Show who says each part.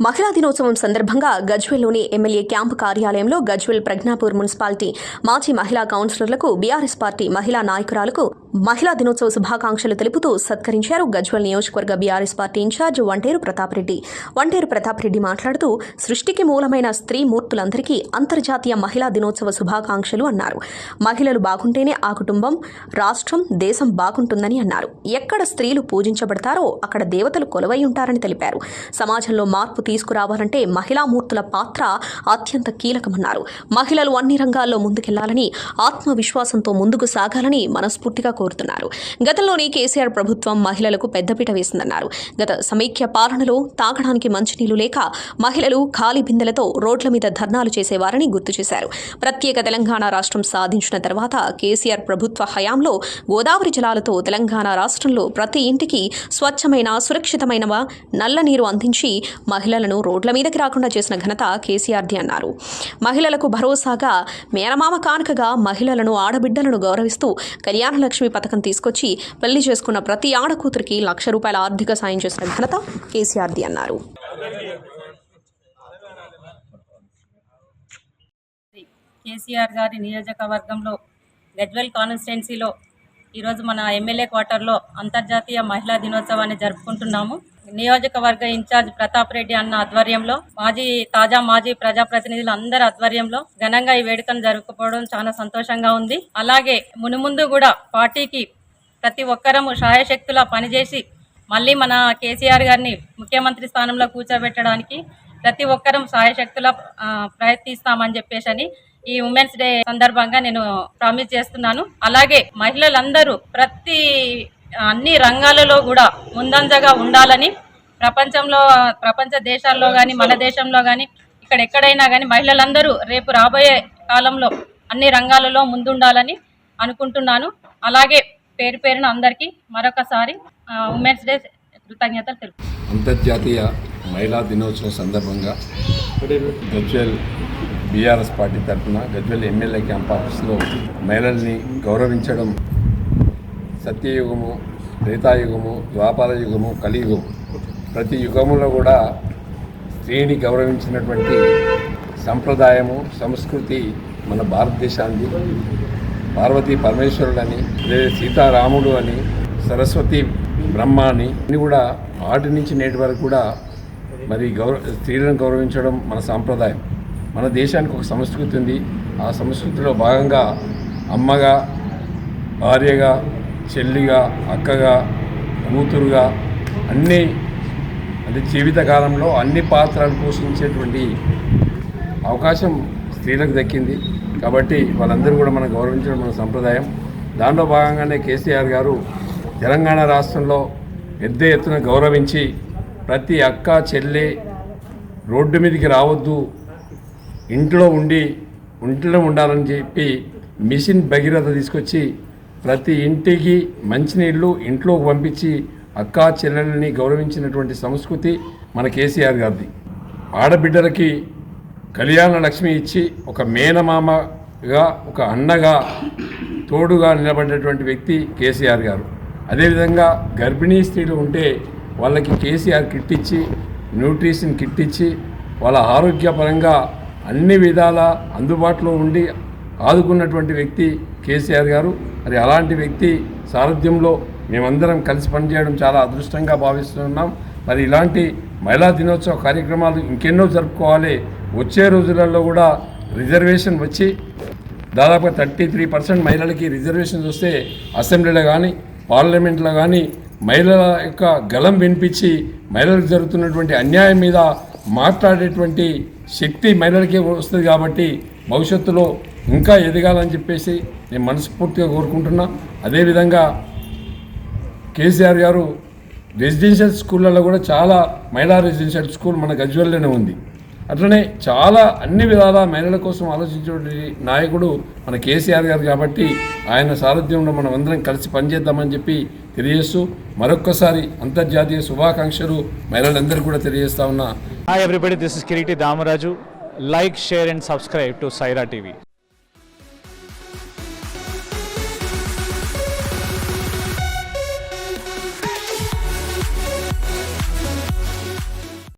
Speaker 1: మహిళా దినోత్సవం సందర్భంగా గజ్వెల్లోని ఎమ్మెల్యే క్యాంపు కార్యాలయంలో గజ్వెల్ ప్రజ్ఞాపూర్ మున్సిపాలిటీ మాజీ మహిళా కౌన్సిలర్లకు బీఆర్ఎస్ పార్టీ మహిళా నాయకురాలకు మహిళా దినోత్సవ శుభాకాంక్షలు తెలుపుతూ సత్కరించారు గజ్వల్ నియోజకవర్గ BRS party incharge Vanteru Pratap Reddy Vanteru Pratap Reddy మాట్లాడుతూ సృష్టికి మూలమైన స్త్రీ మూర్తులందరికీ అంతర్జాతీయ మహిళా దినోత్సవ శుభాకాంక్షలు అన్నారు. మహిళలు బాగుంటేనే ఆ కుటుంబం రాష్ట్రం దేశం బాగుంటుందని అన్నారు. ఎక్కడ స్త్రీలు పూజించబడతారో అక్కడ దేవతలు కొలువై ఉంటారని తెలిపారు. సమాజంలో మార్పు తీసుకురావాలంటే మహిళా మూర్తుల పాత్ర అత్యంత కీలకమన్నారు. మహిళలు అన్ని రంగాల్లో ముందుకెళ్ళాలని ఆత్మవిశ్వాసంతో ముందుకు సాగాలని మనస్ఫూర్తిగా కోరుతున్నారు. గతంలోని కేసీఆర్ ప్రభుత్వం మహిళలకు పెద్దపీట వేసిందన్నారు. గత సమైక్య పాలనలో తాగడానికి మంచినీళ్ళు లేక మహిళలు ఖాళీ బిందెలతో రోడ్ల మీద ధర్నాలు చేసేవారని గుర్తు చేశారు. ప్రత్యేక తెలంగాణ రాష్ట్రం సాధించిన తర్వాత కేసీఆర్ ప్రభుత్వ హయాంలో గోదావరి జలాలతో తెలంగాణ రాష్ట్రంలో ప్రతి ఇంటికి స్వచ్ఛమైన సురక్షితమైన నల్ల నీరు అందించి మహిళలను రోడ్ల మీదకి రాకుండా చేసిన ఘనత కేసీఆర్ది అన్నారు. మహిళలకు భరోసాగా మేనమామ కానుకగా మహిళలను ఆడబిడ్డలను గౌరవిస్తూ కళ్యాణ లక్ష్మి పథకం తీసుకొచ్చి పెళ్ళి చేసుకున్న ప్రతి ఆడకూతురికి లక్ష రూపాయల ఆర్థిక సాయం చేసిన ఘనత కేసీఆర్ది అన్నారు.
Speaker 2: కేసీఆర్ గారి నియోజకవర్గంలో గజ్వెల్ కాన్స్టిట్యున్సీలో ఈరోజు మన ఎమ్మెల్యే క్వార్టర్లో అంతర్జాతీయ మహిళా దినోత్సవాన్ని జరుపుకుంటున్నాము. నియోజకవర్గ ఇన్ఛార్జ్ ప్రతాప్ రెడ్డి అన్న ఆధ్వర్యంలో మాజీ తాజా మాజీ ప్రజాప్రతినిధులు అందరి ఆధ్వర్యంలో ఘనంగా ఈ వేడుకను జరుపుకోవడం చాలా సంతోషంగా ఉంది. అలాగే మునుముందు కూడా పార్టీకి ప్రతి ఒక్కరము సహాయశక్తులా పనిచేసి మళ్ళీ మన కేసీఆర్ గారిని ముఖ్యమంత్రి స్థానంలో కూర్చోబెట్టడానికి ప్రతి ఒక్కరం సాయశక్తులా ప్రయత్నిస్తామని చెప్పేసి అని ఈ ఉమెన్స్ డే సందర్భంగా నేను ప్రామిస్ చేస్తున్నాను. అలాగే మహిళలందరూ ప్రతి అన్ని రంగాలలో కూడా ముందంజగా ఉండాలని ప్రపంచంలో ప్రపంచ దేశాల్లో కానీ మన దేశంలో కానీ ఇక్కడ ఎక్కడైనా కానీ మహిళలందరూ రేపు రాబోయే కాలంలో అన్ని రంగాలలో ముందుండాలని అనుకుంటున్నాను. అలాగే పేరు పేరున అందరికీ మరొకసారి ఉమెన్స్ డే కృతజ్ఞతలు తెలుపు
Speaker 3: అంతర్జాతీయ మహిళా దినోత్సవం సందర్భంగా గజ్వెల్ బీఆర్ఎస్ పార్టీ తరఫున గజ్వెల్ ఎమ్మెల్యే క్యాంప్ ఆఫీస్లో మహిళల్ని గౌరవించడం సత్యయుగము త్రేతాయుగము ద్వాపార యుగము కలియుగము. ప్రతి యుగంలో కూడా స్త్రీని గౌరవించినటువంటి సంప్రదాయము సంస్కృతి మన భారతదేశానికి పార్వతీ పరమేశ్వరుడని లేదా సీతారాముడు అని సరస్వతి బ్రహ్మ అని ఇన్ని కూడా ఆటి నుంచి నేటి వరకు కూడా మరి గౌరవ స్త్రీలను గౌరవించడం మన సాంప్రదాయం. మన దేశానికి ఒక సంస్కృతి ఉంది. ఆ సంస్కృతిలో భాగంగా అమ్మగా భార్యగా చెల్లిగా అక్కగా కూతురుగా అన్నీ అంటే జీవితకాలంలో అన్ని పాత్రలు పోషించేటువంటి అవకాశం స్త్రీలకు దక్కింది. కాబట్టి వాళ్ళందరూ కూడా మనం గౌరవించడం మన సంప్రదాయం. దాంట్లో భాగంగానే కేసీఆర్ గారు తెలంగాణ రాష్ట్రంలో పెద్ద ఎత్తున గౌరవించి ప్రతి అక్క చెల్లె రోడ్డు మీదకి రావద్దు ఇంట్లో ఉండి ఇంట్లో ఉండాలని చెప్పి మిషన్ భగీరథ తీసుకొచ్చి ప్రతి ఇంటికి మంచినీళ్ళు ఇంట్లోకి పంపించి అక్కా చెల్లెల్ని గౌరవించినటువంటి సంస్కృతి మన కేసీఆర్ గారిది. ఆడబిడ్డలకి కళ్యాణ లక్ష్మి ఇచ్చి ఒక మేనమామగా ఒక అన్నగా తోడుగా నిలబడినటువంటి వ్యక్తి కేసీఆర్ గారు. అదేవిధంగా గర్భిణీ స్త్రీలు ఉంటే వాళ్ళకి కేసీఆర్ కిట్ ఇచ్చి న్యూట్రిషన్ కిట్ ఇచ్చి వాళ్ళ ఆరోగ్యపరంగా అన్ని విధాల అందుబాటులో ఉండి ఆదుకున్నటువంటి వ్యక్తి కేసీఆర్ గారు. మరి అలాంటి వ్యక్తి సారథ్యంలో మేమందరం కలిసి పనిచేయడం చాలా అదృష్టంగా భావిస్తున్నాం. మరి ఇలాంటి మహిళా దినోత్సవ కార్యక్రమాలు ఇంకెన్నో జరుపుకోవాలి. వచ్చే రోజులలో కూడా రిజర్వేషన్ వచ్చి దాదాపు థర్టీ త్రీ పర్సెంట్ మహిళలకి రిజర్వేషన్స్ వస్తే అసెంబ్లీలో కానీ పార్లమెంట్లో కానీ మహిళల యొక్క గలం వినిపించి మహిళలకు జరుగుతున్నటువంటి అన్యాయం మీద మాట్లాడేటువంటి శక్తి మహిళలకే వస్తుంది కాబట్టి భవిష్యత్తులో ఇంకా ఎదగాలని చెప్పేసి నేను మనస్ఫూర్తిగా కోరుకుంటున్నా. అదేవిధంగా కేసీఆర్ గారు రెసిడెన్షియల్ స్కూళ్ళలో కూడా చాలా మహిళా రెసిడెన్షియల్ స్కూల్ మన గజ్వెల్లోనే ఉంది. అట్లనే చాలా అన్ని విధాల మహిళల కోసం ఆలోచించే నాయకుడు మన కేసీఆర్ గారు కాబట్టి ఆయన సారథ్యంలో మనం అందరం కలిసి పనిచేద్దామని చెప్పి తెలియజేస్తూ మరొక్కసారి అంతర్జాతీయ శుభాకాంక్షలు మహిళలందరూ కూడా తెలియజేస్తా ఉన్నా.
Speaker 4: Hi everybody this is Kiriti Damaraju like share and subscribe to Saira TV